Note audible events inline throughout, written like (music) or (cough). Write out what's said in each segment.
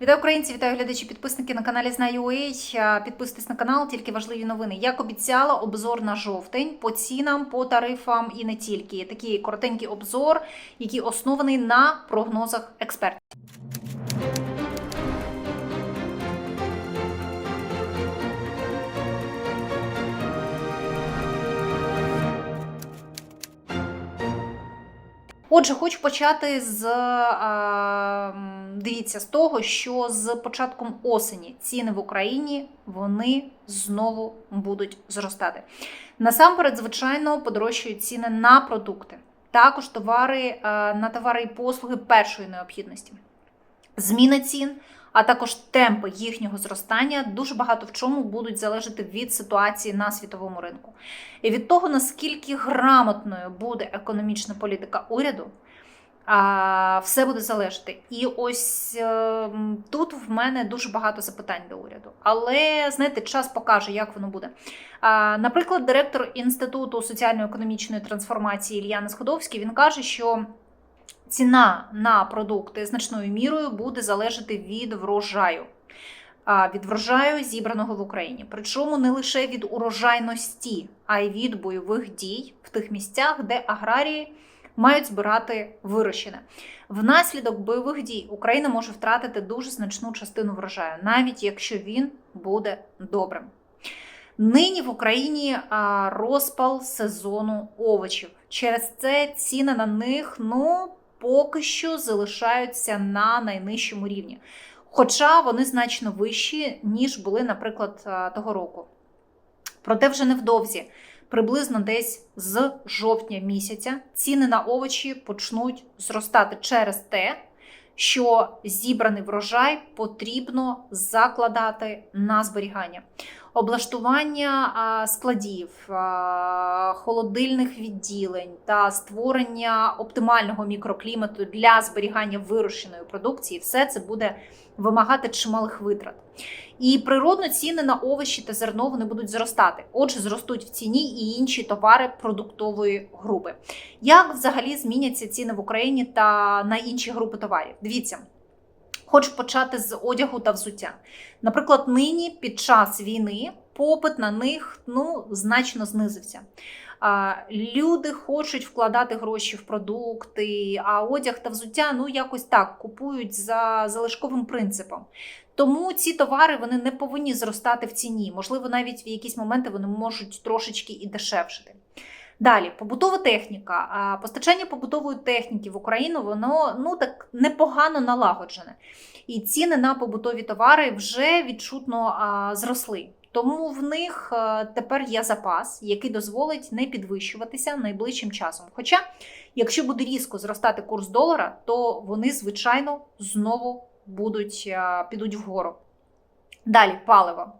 Вітаю українці, вітаю глядачі, підписники на каналі Знаю.ua. Підписуйтесь на канал, тільки важливі новини. Як обіцяла, обзор на жовтень по цінам, по тарифам і не тільки. Такий коротенький обзор, який оснований на прогнозах експертів. Отже, хочу почати з дивіться з того, що з початком осені ціни в Україні вони знову будуть зростати. Насамперед, звичайно, подорожчають ціни на продукти, також товари на товари і послуги першої необхідності. Зміна цін, а також темпи їхнього зростання дуже багато в чому будуть залежати від ситуації на світовому ринку. І від того, наскільки грамотною буде економічна політика уряду, все буде залежати. І ось е, тут в мене дуже багато запитань до уряду. Але знаєте, час покаже, як воно буде. Наприклад, директор Інституту соціально-економічної трансформації Ільяна Сходовський він каже, що ціна на продукти значною мірою буде залежати від врожаю. Від врожаю, зібраного в Україні. Причому не лише від урожайності, а й від бойових дій в тих місцях, де аграрії мають збирати вирощене. Внаслідок бойових дій Україна може втратити дуже значну частину врожаю, навіть якщо він буде добрим. Нині в Україні розпал сезону овочів. Через це ціни на них ну поки що залишаються на найнижчому рівні. Хоча вони значно вищі, ніж були, наприклад, того року. Проте вже невдовзі, приблизно десь з жовтня місяця, ціни на овочі почнуть зростати через те, що зібраний врожай потрібно закладати на зберігання. Облаштування складів, холодильних відділень та створення оптимального мікроклімату для зберігання вирощеної продукції все це буде вимагати чималих витрат. І природно ціни на овочі та зерно вони будуть зростати. Отже, зростуть в ціні і інші товари продуктової групи. Як взагалі зміняться ціни в Україні та на інші групи товарів? Дивіться. Хочу почати з одягу та взуття. Наприклад, нині під час війни попит на них ну, значно знизився. Люди хочуть вкладати гроші в продукти, а одяг та взуття ну якось так купують за залишковим принципом. Тому ці товари вони не повинні зростати в ціні. Можливо, навіть в якісь моменти вони можуть трошечки і дешевшити. Далі, побутова техніка. Постачання побутової техніки в Україну воно ну так непогано налагоджене. І ціни на побутові товари вже відчутно зросли. Тому в них тепер є запас, який дозволить не підвищуватися найближчим часом. Хоча, якщо буде різко зростати курс долара, то вони, звичайно, знову будуть підуть вгору. Далі паливо.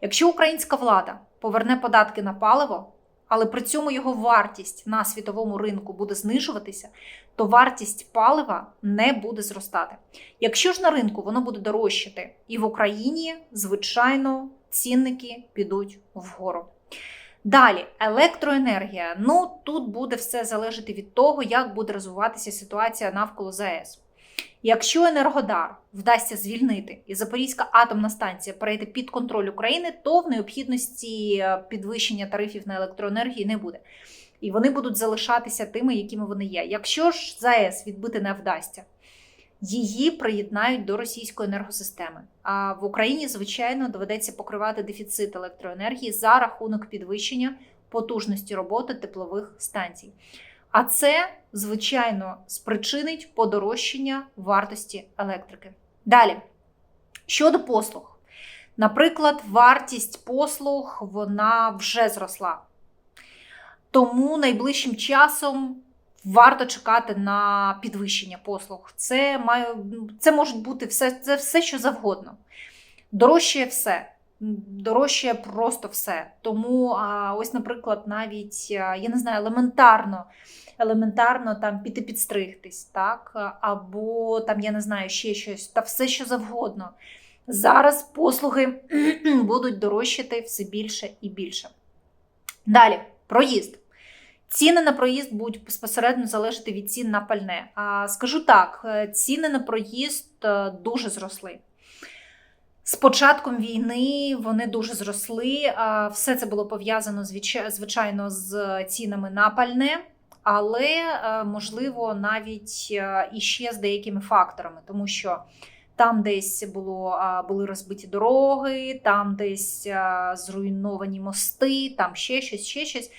Якщо українська влада поверне податки на паливо, але при цьому його вартість на світовому ринку буде знижуватися, то вартість палива не буде зростати. Якщо ж на ринку воно буде дорожчати, і в Україні, звичайно, цінники підуть вгору. Далі, електроенергія. Ну тут буде все залежати від того, як буде розвиватися ситуація навколо ЗАЕС. Якщо Енергодар вдасться звільнити і Запорізька атомна станція перейде під контроль України, то в необхідності е, підвищення тарифів на електроенергію не буде. І вони будуть залишатися тими, якими вони є. Якщо ж ЗАЕС відбити не вдасться, її приєднають до російської енергосистеми. А в Україні, звичайно, доведеться покривати дефіцит електроенергії за рахунок підвищення потужності роботи теплових станцій. А це, звичайно, спричинить подорожчання вартості електрики. Далі, щодо послуг, наприклад, вартість послуг вона вже зросла. Тому найближчим часом варто чекати на підвищення послуг. Це має, це може бути все, це все, що завгодно. Дорожчає все. Дорожчає просто все. Тому, ось, наприклад, навіть я не знаю, елементарно, елементарно там піти підстригтись, так, або там, я не знаю, ще щось, та все, що завгодно. Зараз послуги (clears throat) будуть дорожчати все більше і більше. Далі, проїзд. Ціни на проїзд будуть безпосередньо залежати від цін на пальне. А скажу так: е, ціни на проїзд е, дуже зросли. З початком війни вони дуже зросли. Все це було пов'язано звичайно з цінами на пальне, але е, можливо навіть е, іще з деякими факторами, тому що там десь було, були розбиті дороги, там десь зруйновані мости, там ще щось, ще щось.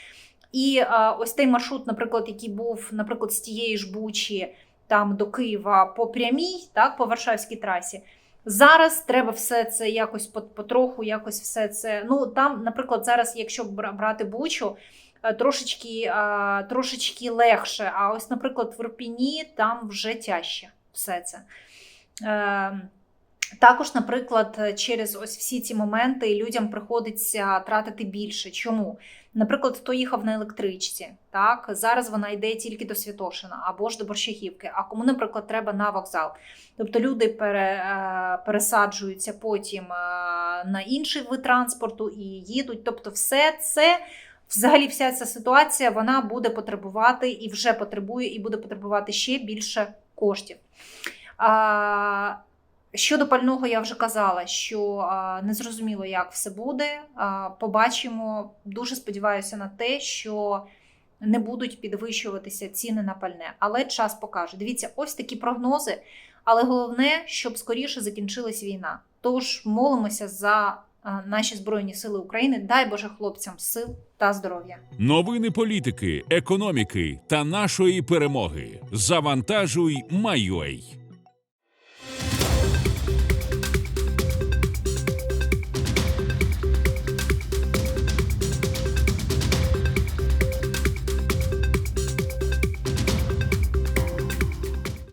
І ось той маршрут, наприклад, який був, наприклад, з тієї ж Бучі там до Києва по прямій, так, по Варшавській трасі. Зараз треба все це якось потроху, якось все це. Ну там, наприклад, зараз, якщо брати Бучу, е, трошечки, трошечки легше. А ось, наприклад, в Ірпіні там вже тяжче все це. Також, наприклад, через ось всі ці моменти людям приходиться тратити більше. Чому? Наприклад, хто їхав на електричці, так зараз вона йде тільки до Святошина або ж до Борщагівки, а кому, наприклад, треба на вокзал. Тобто люди пере, е, пересаджуються потім е, на інший вид транспорту і їдуть. Тобто, все це. Взагалі, вся ця ситуація вона буде потребувати і вже потребує, і буде потребувати ще більше коштів. А, щодо пального, я вже казала, що не зрозуміло, як все буде. Побачимо. Дуже сподіваюся на те, що не будуть підвищуватися ціни на пальне. Але час покаже. Дивіться, ось такі прогнози. Але головне, щоб скоріше закінчилась війна. Тож молимося за наші Збройні Сили України. Дай Боже хлопцям сил та здоров'я. Новини політики, економіки та нашої перемоги. Завантажуй, Майой.